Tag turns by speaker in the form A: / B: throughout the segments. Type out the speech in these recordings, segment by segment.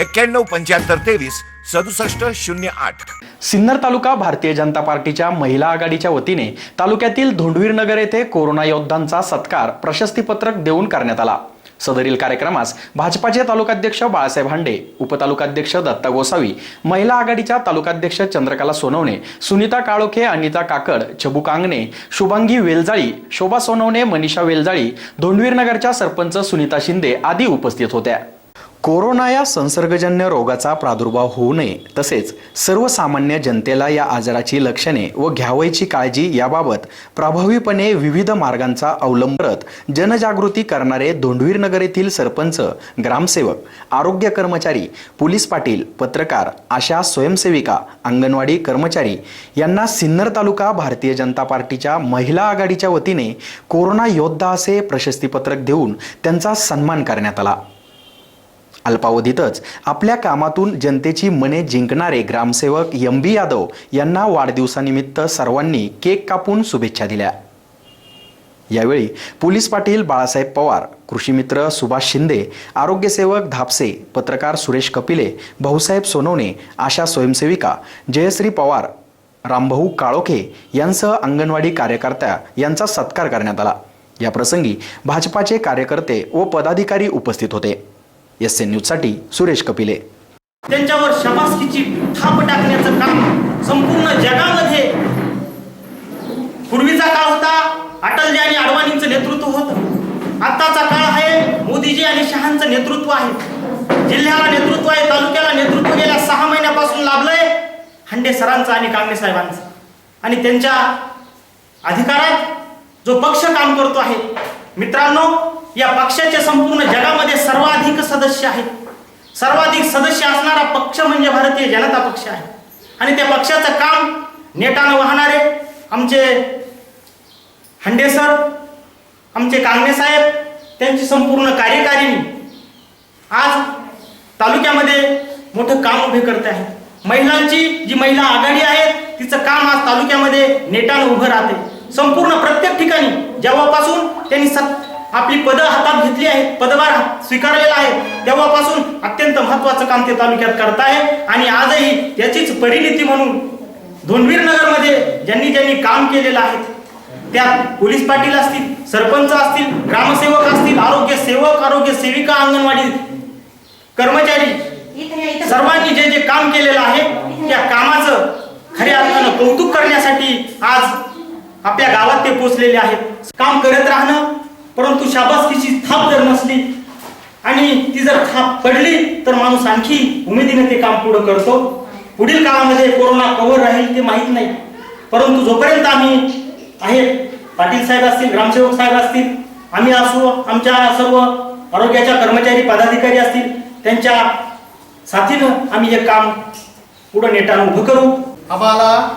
A: एक्क्याण्णव पंच्याहत्तर तेवीस सदुसष्ट शून्य आठ.
B: सिन्नर तालुका भारतीय जनता पार्टीच्या महिला आघाडीच्या वतीने तालुक्यातील धोंडवीरनगर येथे कोरोना योद्धांचा सत्कार प्रशस्तीपत्रक देऊन करण्यात आला. सदरील कार्यक्रमास भाजपाचे तालुकाध्यक्ष बाळासाहेब हांडे उपतालुकाध्यक्ष दत्ता गोसावी महिला आघाडीच्या तालुकाध्यक्ष चंद्रकला सोनवणे सुनीता काळोखे अनिता काकड छबू कांगणे शुभांगी वेलजाळी शोभा सोनवणे मनीषा वेलजाळी धोंडवीरनगरच्या सरपंच सुनीता शिंदे आदी उपस्थित होत्या. कोरोना या संसर्गजन्य रोगाचा प्रादुर्भाव होऊ नये तसेच सर्वसामान्य जनतेला या आजाराची लक्षणे व घ्यावयाची काळजी याबाबत प्रभावीपणे विविध मार्गांचा अवलंब करत जनजागृती करणारे धोंडवीर नगर येथील सरपंच ग्रामसेवक आरोग्य कर्मचारी पोलीस पाटील पत्रकार आशा स्वयंसेविका अंगणवाडी कर्मचारी यांना सिन्नर तालुका भारतीय जनता पार्टीच्या महिला आघाडीच्या वतीने कोरोना योद्धा असे प्रशस्तीपत्रक देऊन त्यांचा सन्मान करण्यात आला. अल्पावधीतच. आपल्या कामातून जनतेची मने जिंकणारे ग्रामसेवक एम बी यादव यांना वाढदिवसानिमित्त सर्वांनी केक कापून शुभेच्छा दिल्या. यावेळी पोलीस पाटील बाळासाहेब पवार कृषीमित्र सुभाष शिंदे आरोग्यसेवक धापसे पत्रकार सुरेश कपिले भाऊसाहेब सोनवणे आशा स्वयंसेविका जयश्री पवार रामभाऊ काळोखे यांसह अंगणवाडी कार्यकर्त्या यांचा सत्कार करण्यात आला. या प्रसंगी भाजपाचे कार्यकर्ते व पदाधिकारी उपस्थित होते. एस एन न्यूजसाठी सुरेश कपिले.
C: त्यांच्यावर शबासकीची थाप टाकण्याचं काम संपूर्ण जगामध्ये पूर्वीचा काळ होता. अटलजी आणि अडवाणींचं नेतृत्व होतं. आत्ताचा काळ आहे मोदीजी आणि शहांचं नेतृत्व आहे. जिल्ह्याला नेतृत्व आहे तालुक्याला नेतृत्व गेल्या सहा महिन्यापासून लाभलंय हंडे सरांचं आणि कांगणे साहेबांचं. आणि त्यांच्या अधिकारात जो पक्ष काम करतो आहे. मित्रांनो या पक्षाचे संपूर्ण जगामध्ये सर्वाधिक सदस्य आहेत. सर्वाधिक सदस्य असणारा पक्ष म्हणजे भारतीय जनता पक्ष आहे. आणि त्या पक्षाचं काम नेटानं वाहणारे आमचे हंडे सर आमचे कांगणे साहेब त्यांची संपूर्ण कार्यकारिणी आज तालुक्यामध्ये मोठं काम उभे करते आहे महिलांची जी महिला आघाडी आहे तिचं काम आज तालुक्यामध्ये नेटानं उभं राहते. संपूर्ण प्रत्येक ठिकाणी जेव्हापासून त्यांनी सत आपली पदं हातात घेतली आहेत पदभार स्वीकारलेला आहे तेव्हापासून अत्यंत महत्वाचं काम ते तालुक्यात करत आहे. आणि आजही याचीच परिणिती म्हणून धोंडवीर नगरमध्ये ज्यांनी ज्यांनी काम केलेलं आहे त्यात पोलीस पाटील असतील सरपंच असतील ग्रामसेवक असतील आरोग्य सेवक आरोग्य सेविका अंगणवाडी कर्मचारी सर्वांनी जे जे काम केलेलं आहे त्या कामाचं खऱ्या अर्थानं कौतुक करण्यासाठी आज आपल्या गावात ते पोचलेले आहेत. काम करत राहणं परंतु शाबासकीची थाप जर नसली आणि ती जर थाप पडली तर माणूस आणखी उमेदीने ते काम पुढे करतो. पुढील काळामध्ये कोरोना कव्हर राहील ते माहीत नाही. परंतु जोपर्यंत आम्ही आहे पाटील साहेब असतील ग्रामसेवक साहेब असतील आम्ही असू आमच्या सर्व आरोग्याच्या कर्मचारी पदाधिकारी असतील त्यांच्या साथीनं आम्ही हे काम पुढं नेटानं उभं करू.
D: आम्हाला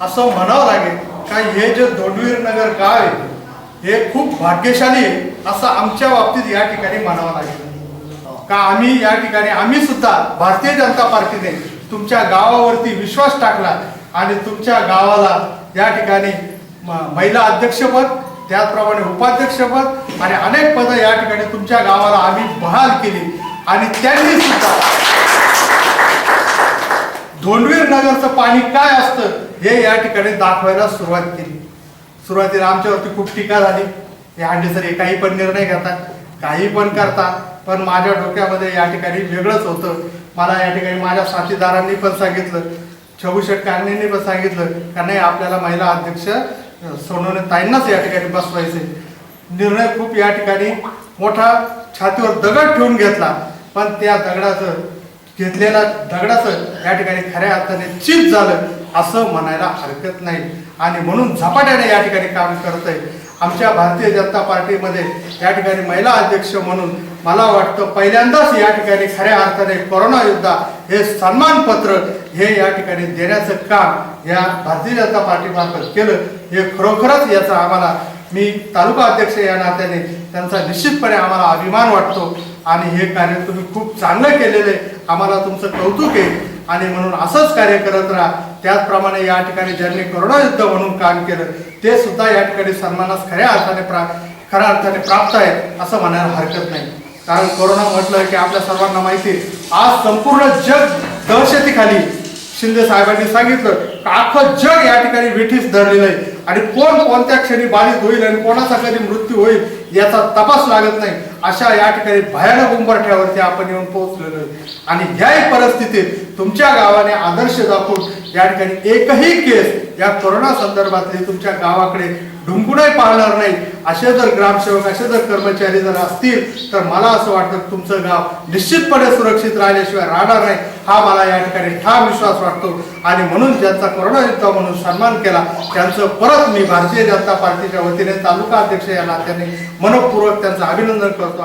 D: असं म्हणावं लागेल का हे जे धोंडवीर नगर गाव आहे हे खूप भाग्यशाली आहे असं आमच्या बाबतीत या ठिकाणी म्हणावं लागेल. का आम्ही या ठिकाणी आम्ही सुद्धा भारतीय जनता पार्टीने तुमच्या गावावरती विश्वास टाकला आणि तुमच्या गावाला या ठिकाणी महिला अध्यक्षपद त्याचप्रमाणे उपाध्यक्षपद आणि अनेक पदं या ठिकाणी तुमच्या गावाला आम्ही बहाल केली आणि त्यांनी सुद्धा धोंडवीर नगरचं पाणी काय असतं? हे या ठिकाणी दाखवायला सुरुवात केली. सुरुवातीला आमच्यावरती खूप टीका झाली. हे हांडे सर हे काही पण निर्णय घेतात काही पण करतात पण माझ्या डोक्यामध्ये या ठिकाणी वेगळंच होतं. मला या ठिकाणी माझ्या साथीदारांनी पण सांगितलं छबू शेटकांनी पण सांगितलं का नाही आपल्याला महिला अध्यक्ष सोनवणे ताईंनाच या ठिकाणी बसवायचे निर्णय खूप या ठिकाणी मोठा छातीवर दगड ठेवून घेतला. पण त्या दगडाचं घेतलेला दगडाचं या ठिकाणी खऱ्या अर्थाने चीप झालं असं म्हणायला हरकत नाही. आणि म्हणून झपाट्याने या ठिकाणी काम करत आहे. आमच्या भारतीय जनता पार्टीमध्ये या ठिकाणी महिला अध्यक्ष म्हणून मला वाटतं पहिल्यांदाच या ठिकाणी खऱ्या अर्थाने कोरोना योद्धा हे सन्मानपत्र हे या ठिकाणी देण्याचं काम या भारतीय जनता पार्टीमार्फत केलं. हे खरोखरच याचा आम्हाला मी तालुका अध्यक्ष या नात्याने त्यांचा निश्चितपणे आम्हाला अभिमान वाटतो. आणि हे कार्य तुम्ही खूप चांगलं केलेलं आहे. आम्हाला तुमचं कौतुक आहे. आणि म्हणून असंच कार्य करत राहा. त्याचप्रमाणे या ठिकाणी ज्यांनी करुणायुद्ध म्हणून काम केलं ते सुद्धा या ठिकाणी सन्मानास खऱ्या अर्थाने प्रा खऱ्या अर्थाने प्राप्त आहेत असं म्हणायला हरकत नाही. कारण कोरोना म्हटलं की आपल्या सर्वांना माहिती आहे, आज संपूर्ण जग दहशतीखाली शिंदे साहेबांनी सांगितलं अख्खं जग या ठिकाणी विठीस धरलेलं आहे आणि कोण कोणत्या क्षणी बाधित होईल आणि कोणाचा कधी मृत्यू होईल याचा तपास लागत नाही. अशा या ठिकाणी भयानक उंबरठ्यावरती आपण येऊन पोहोचलेलो आहे आणि याही परिस्थितीत तुमच्या गावाने आदर्श दाखवून या ठिकाणी एकही केस या कोरोना संदर्भातली तुमच्या गावाकडे ढुंकूनही पाहणार नाही. असे जर ग्रामसेवक असे जर कर्मचारी जर असतील तर मला असं वाटतं तुमचं गाव निश्चितपणे सुरक्षित राहिल्याशिवाय राहणार नाही. हा मला या ठिकाणी ठाम विश्वास वाटतो. आणि म्हणून ज्यांचा कोरोना म्हणून सन्मान केला त्यांचं परत मी भारतीय जनता पार्टीच्या वतीने तालुका अध्यक्ष या नात्याने मनपूर्वक त्यांचं अभिनंदन करतो.